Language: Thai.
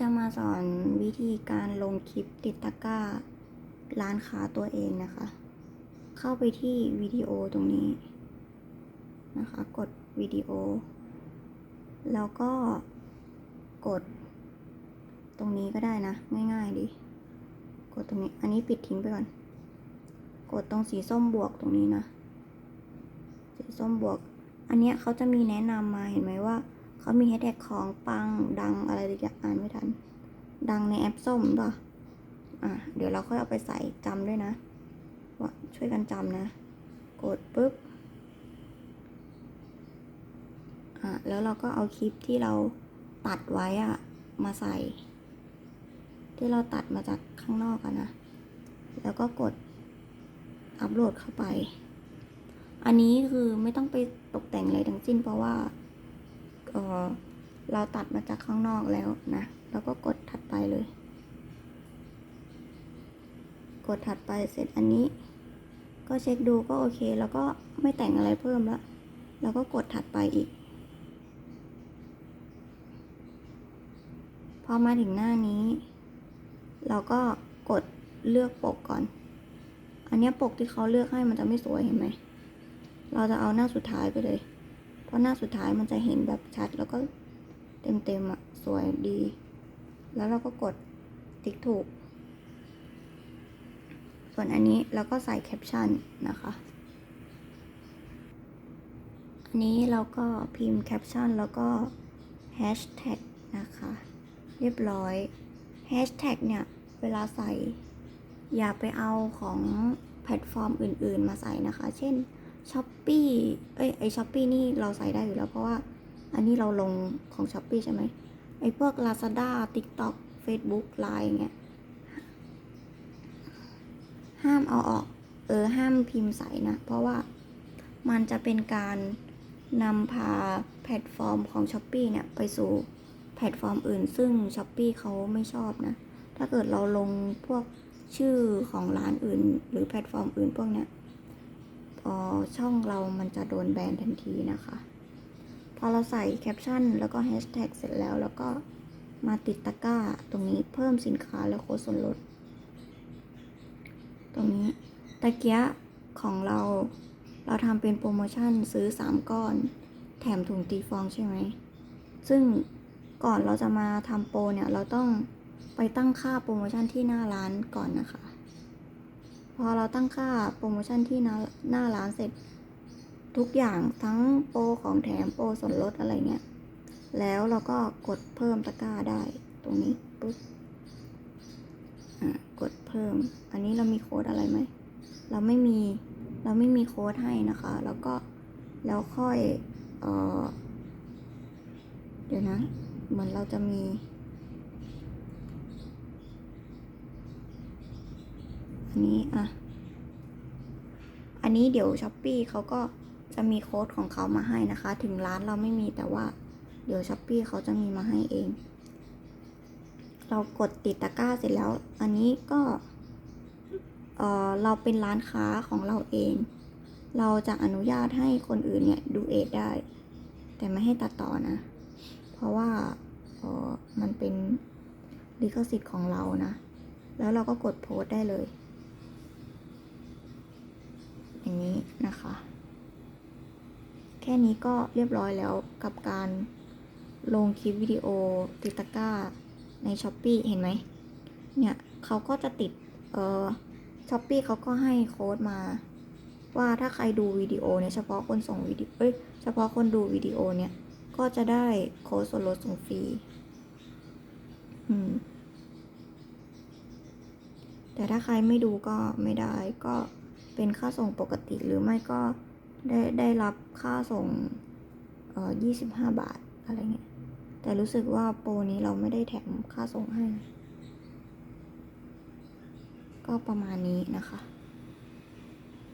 จะมาสอนวิธีการลงคลิปติดตะกร้า ร้านค้าตัวเองนะคะ เข้าไปที่วิดีโอตรงนี้นะคะ กดวิดีโอ แล้วก็กด ตรงนี้ก็ได้นะ ง่ายๆดี กดตรงนี้ อันนี้ปิดทิ้งไปก่อน กดตรงสีส้มบวกตรงนี้นะ สีส้มบวก อันเนี้ยเขาจะมีแนะนำมาเห็นไหมว่า เขามีแฮชแท็กของปังดังอะไรอย่างอ่านไม่ทัน ดังในแอปส้มป่ะอะ เดี๋ยวเราค่อยเอาไปใส่จำด้วยนะ ว่าช่วยกันจำนะ กดปุ๊บ อะ แล้วเราก็เอาคลิปที่เราตัดไว้อะมาใส่ ที่เราตัดมาจากข้างนอกอะนะ แล้วก็กดอัปโหลดเข้าไป อันนี้คือไม่ต้องไปตกแต่งอะไรทั้งสิ้นเพราะว่า เราตัดมาจากข้างนอกแล้วนะแล้วก็กดถัดไปเลย กดถัดไปเสร็จอันนี้ ก็เช็คดูก็โอเค แล้วก็ไม่แต่งอะไรเพิ่มแล้วแล้วก็กดถัดไปอีก พอมาถึงหน้านี้ เราก็กดเลือกปกก่อน อันนี้ปกที่เขาเลือกให้มันจะไม่สวยเห็นไหม เราจะเอาหน้าสุดท้ายไปเลย เพราะหน้าสุดท้ายมันจะเห็นแบบชัดแล้วก็เต็มๆอะสวยดี แล้วเราก็กดติ๊กถูก ส่วนอันนี้เราก็ใส่แคปชั่นนะคะ อันนี้เราก็พิมพ์แคปชั่นแล้วก็แฮชแท็กนะคะ เรียบร้อยแฮชแท็กเนี่ย เวลาใส่อย่าไปเอาของแพลตฟอร์มอื่น ๆ มาใส่นะคะ เช่น s h อ p e e เอ้ยไอช้อปปี้นี่เราใส่ได้อยู่แล้วเพราะว่า อันนี้เราลงของ s h อ p e e ใช่ไหมไอพวก Lazada TikTok Facebook Line เงี้ยห้ามเอาออก เออ ห้ามพิมพ์ใส่นะ เพราะว่ามันจะเป็นการนำพาแพลตฟอร์มของ s h อ p e e เนี่ย ไปสู่แพลตฟอร์มอื่น ซึ่ง s h อ p e e เขาไม่ชอบนะ ถ้าเกิดเราลงพวกชื่อของร้านอื่น หรือแพลตฟอร์มอื่นพวกเนี้ย ช่องเรามันจะโดนแบนทันทีนะคะ พอเราใส่แคปชั่นแล้วก็แฮชแท็กเสร็จแล้ว แล้วก็มาติดตะกร้า ตรงนี้เพิ่มสินค้าและโค้ดส่วนลด ตรงนี้ตะเกียของเราเราทำเป็นโปรโมชั่นซื้อ 3 ก้อน แถมถุงตีฟองใช่ไหม ซึ่งก่อนเราจะมาทำโปรเนี่ย เราต้องไปตั้งค่าโปรโมชั่นที่หน้าร้านก่อนนะคะ พอเราตั้งค่าโปรโมชั่นที่หน้าร้านเสร็จทุกอย่างทั้งโปรของแถมโปรส่วนลดอะไรเนี่ยแล้วเราก็กดเพิ่มตะกร้าได้ตรงนี้ปุ๊บกดเพิ่ม อันนี้เรามีโค้ดอะไรไหม เราไม่มี เราไม่มีโค้ดให้นะคะ แล้วก็แล้วค่อยเออเดี๋ยวนะ เหมือนเราจะมี อันนี้อะ อันนี้เดี๋ยวช้อปปีเขาก็จะมีโค้ดของเขามาให้นะคะ ถึงร้านเราไม่มีแต่ว่า เดี๋ยวช้อปปีเขาจะมีมาให้เอง เรากดติดตะกร้าเสร็จแล้ว อันนี้ก็เออเราเป็นร้านค้าของเราเอง เราจะอนุญาตให้คนอื่นเนี่ยดูเอทได้ แต่ไม่ให้ตัดต่อนะ เพราะว่าเออมันเป็นลิขสิทธิ์ของเรานะ แล้วเราก็กดโพสต์ได้เลย อย่างนี้นะคะ แค่นี้ก็เรียบร้อยแล้วกับการลงคลิปวิดีโอติดตะกร้าในช้อปปีเห็นไหมเนี่ยเขาก็จะติดเอ่อช้อปปีเขาก็ให้โค้ดมา ว่าถ้าใครดูวิดีโอเนี่ยเฉพาะคนส่งวิดีโอเอ้ยเฉพาะคนดูวิดีโอเนี่ยก็จะได้โค้ดส่วนลดส่งฟรีอืมแต่ถ้าใครไม่ดูก็ไม่ได้ก็ เป็นค่าส่งปกติหรือไม่ก็ได้ได้รับค่าส่งเอ่อยี่สิบห้าบาทอะไรเงี้ย แต่รู้สึกว่าโปรนี้เราไม่ได้แถมค่าส่งให้ ก็ประมาณนี้นะคะ